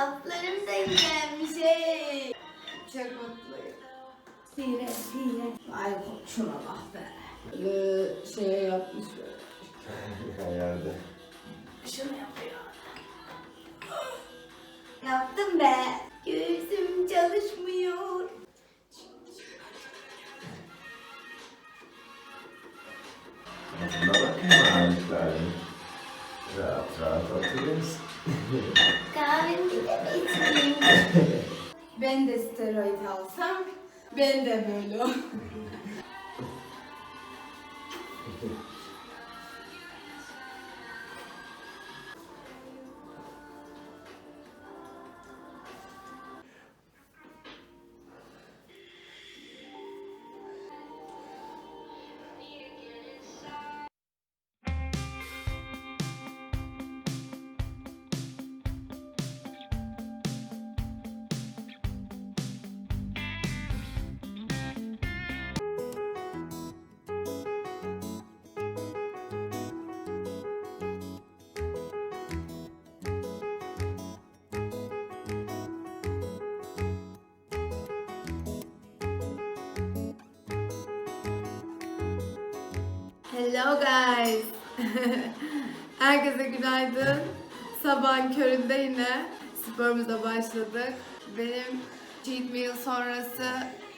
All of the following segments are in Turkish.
Da incelmiş. Hey. Çok mutluyum. Sire sire. Ay şuna bak be. Böyle şey yapmış böyle. Hayalde. Şunu yapıyor. Yaptım be. Göğsüm çalışmıyor. Buna bakayım ağırlıklarını. Rahat rahat otururuz. İçeyim? Ben de steroid alsam ben de böyle olurum. Hello guys. Herkese günaydın. Sabahın köründe yine sporumuza başladık. Benim cheat meal sonrası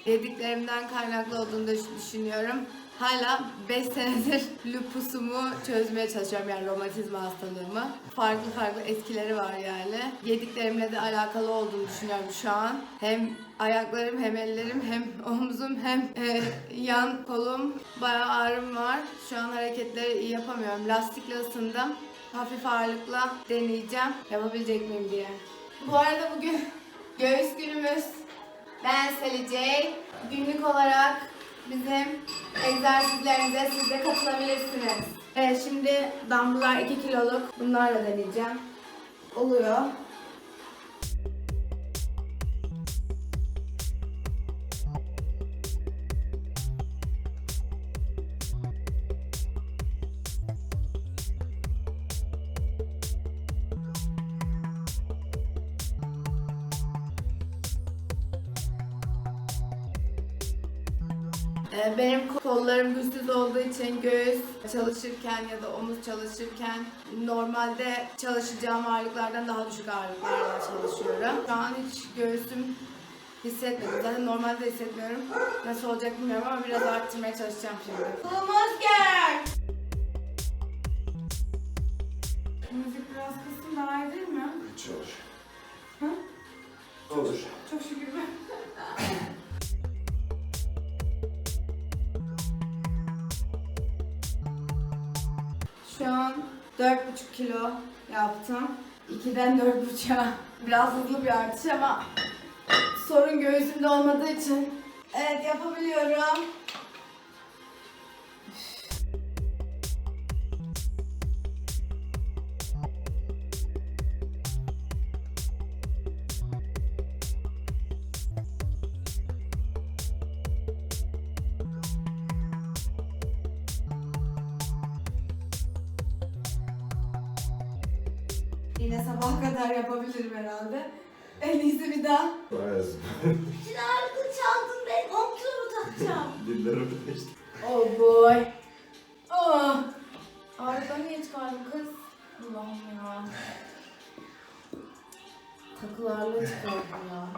yediklerimden kaynaklı olduğunu düşünüyorum. Hala 5 senedir lupusumu çözmeye çalışıyorum yani romatizma hastalığımı. Farklı farklı etkileri var yani. Yediklerimle de alakalı olduğunu düşünüyorum şu an. Hem ayaklarım hem ellerim hem omzum hem e, yan kolum bayağı ağrım var. Şu an hareketleri iyi yapamıyorum. Lastikle ısındım. Hafif ağırlıkla deneyeceğim. Yapabilecek miyim diye. Bu arada bugün göğüs günümüz. Ben Selice. Günlük olarak bizim egzersizlerimize siz de katılabilirsiniz. Evet şimdi dumbbell'lar 2 kiloluk. Bunlarla deneyeceğim. Oluyor. Benim kollarım güçsüz olduğu için göğüs çalışırken ya da omuz çalışırken normalde çalışacağım ağırlıklardan daha düşük ağırlıklarla çalışıyorum. Şu an hiç göğsüm hissetmedim. Zaten normalde hissetmiyorum. Nasıl olacak bilmiyorum ama biraz arttırmaya çalışacağım şimdi. Kolumuz gel! Müzik biraz kısım daha iyi değil mi? Hiç olur. Hı? Olur. Çok şükür ben. Şu an 4,5 kilo yaptım. 2'den 4,5'a biraz hızlı bir artış ama sorun göğsümde olmadığı için evet yapabiliyorum. Yine sabaha kadar yapabilirim herhalde. En iyisi bir daha. Bayağı Şimdi ağırlıklı çaldın ben 10 kilo mu takacağım? Dillerim işte. Oh boy. Oh. Ağrıdan niye çıkardın kız? Allah'ım ya. Takılarla çıkardım ya.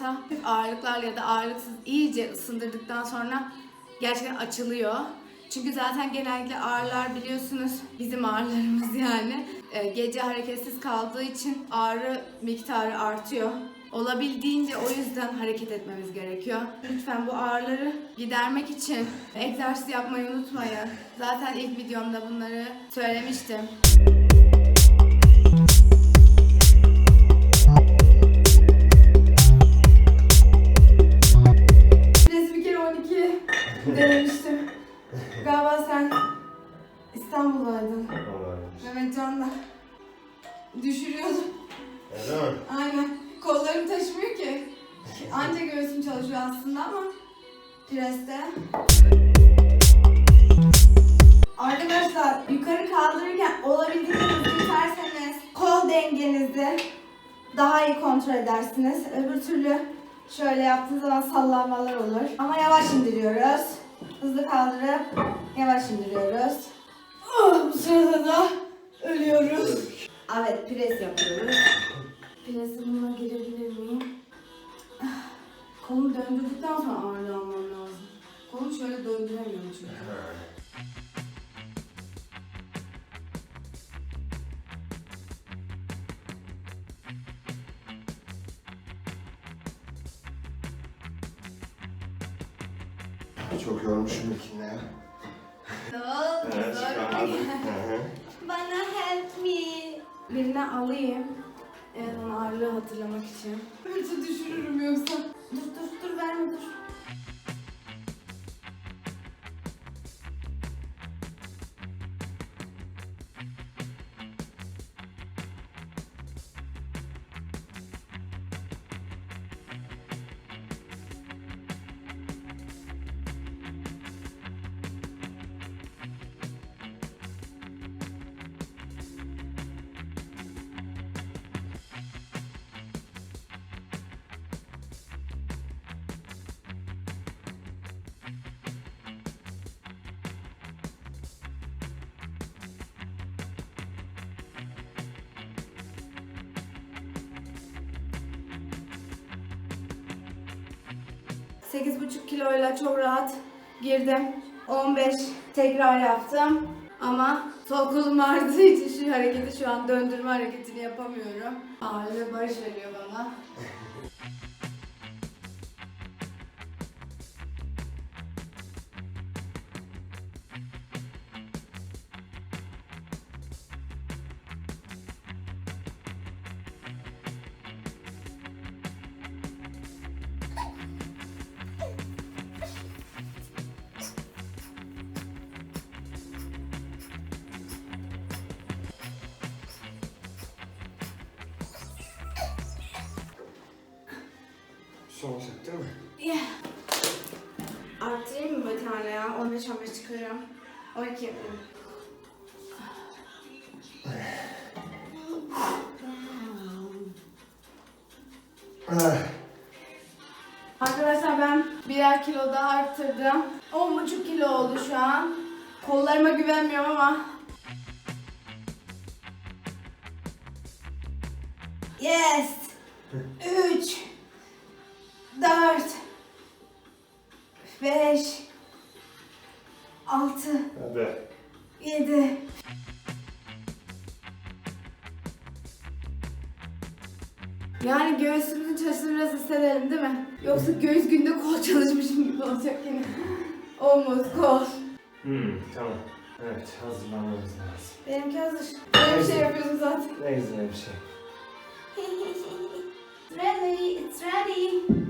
Varsa ağırlıklarla ya da ağırlıksız iyice ısındırdıktan sonra gerçekten açılıyor. Çünkü zaten genellikle ağrılar biliyorsunuz bizim ağrılarımız yani. Ee, gece hareketsiz kaldığı için ağrı miktarı artıyor. Olabildiğince o yüzden hareket etmemiz gerekiyor. Lütfen bu ağrıları gidermek için egzersiz yapmayı unutmayın. Zaten ilk videomda bunları söylemiştim. Mehmet Can'la düşürüyordum. Öyle mi? Aynen. Kollarım taşımıyor ki. Anca göğsüm çalışıyor aslında ama preste. Arkadaşlar yukarı kaldırırken olabildiğince hızlı iterseniz kol dengenizi daha iyi kontrol edersiniz. Öbür türlü şöyle yaptığınız zaman sallanmalar olur. Ama yavaş indiriyoruz. Hızlı kaldırıp yavaş indiriyoruz. Oh, bu sırada da ölüyoruz. Evet pres yapıyoruz. Presi bununla girebilir miyim? Kolumu döndürdükten sonra ağırlığı almam lazım. Kolumu şöyle döndüremiyorum çünkü. Alayım. Evet onu ağırlığı hatırlamak için. Yoksa düşürürüm yoksa. Dur dur dur verme dur. Sekiz buçuk kiloyla çok rahat girdim. 15 tekrar yaptım. Ama sol kolum ağrıdığı için şu hareketi şu an döndürme hareketini yapamıyorum. Ağırlığı Barış veriyor bana. Son set değil mi? Yeah. Arttırayım mı bir tane ya? 15-15 çıkarıyorum. 12 yapayım. Ah, Arkadaşlar ben birer kilo daha arttırdım. 10,5 kilo oldu şu an. Kollarıma güvenmiyorum ama. Yes. 5 6 Hadi. 7 Yani göğsümüzün çalıştığını biraz hissedelim değil mi? Yoksa göğüs günde kol çalışmışım gibi olacak yine. Omuz, kol. Hmm, tamam. Evet, hazırlanmamız lazım. Benimki hazır. Böyle bir şey yapıyorsun zaten. Ne bir şey. It's ready, it's ready.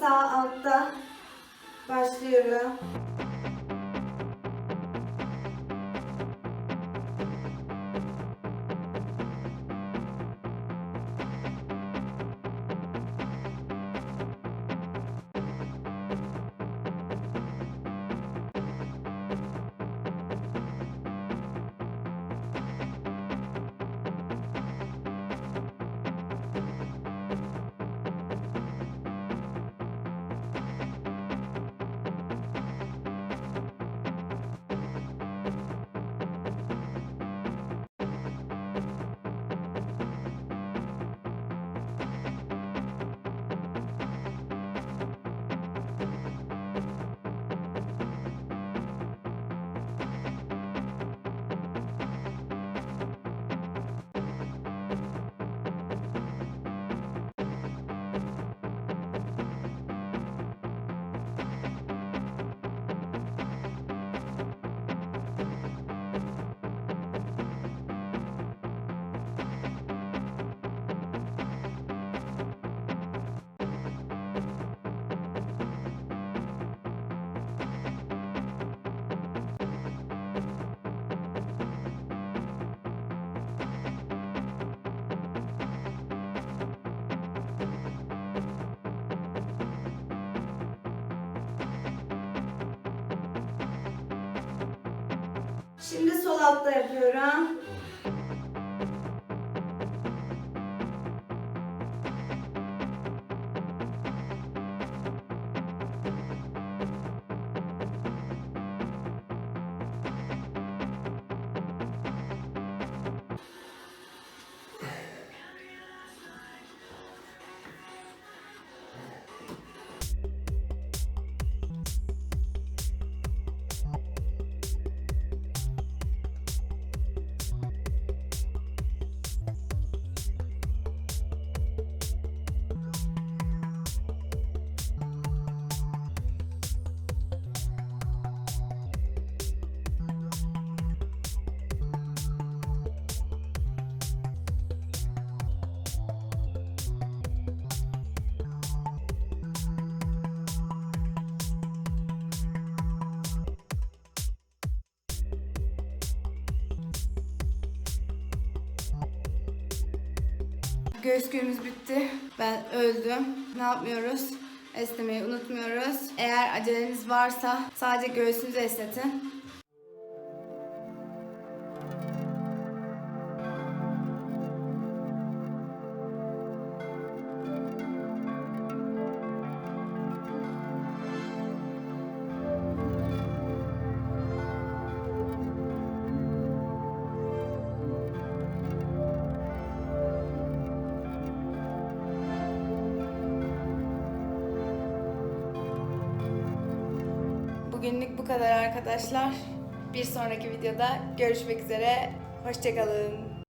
Sağ altta başlıyorum. Şimdi sol altta yapıyorum. Göğüs günümüz bitti. Ben öldüm. Ne yapmıyoruz? Esnemeyi unutmuyoruz. Eğer aceleniz varsa sadece göğsünüzü esnetin. Bu kadar arkadaşlar. Bir sonraki videoda görüşmek üzere. Hoşçakalın.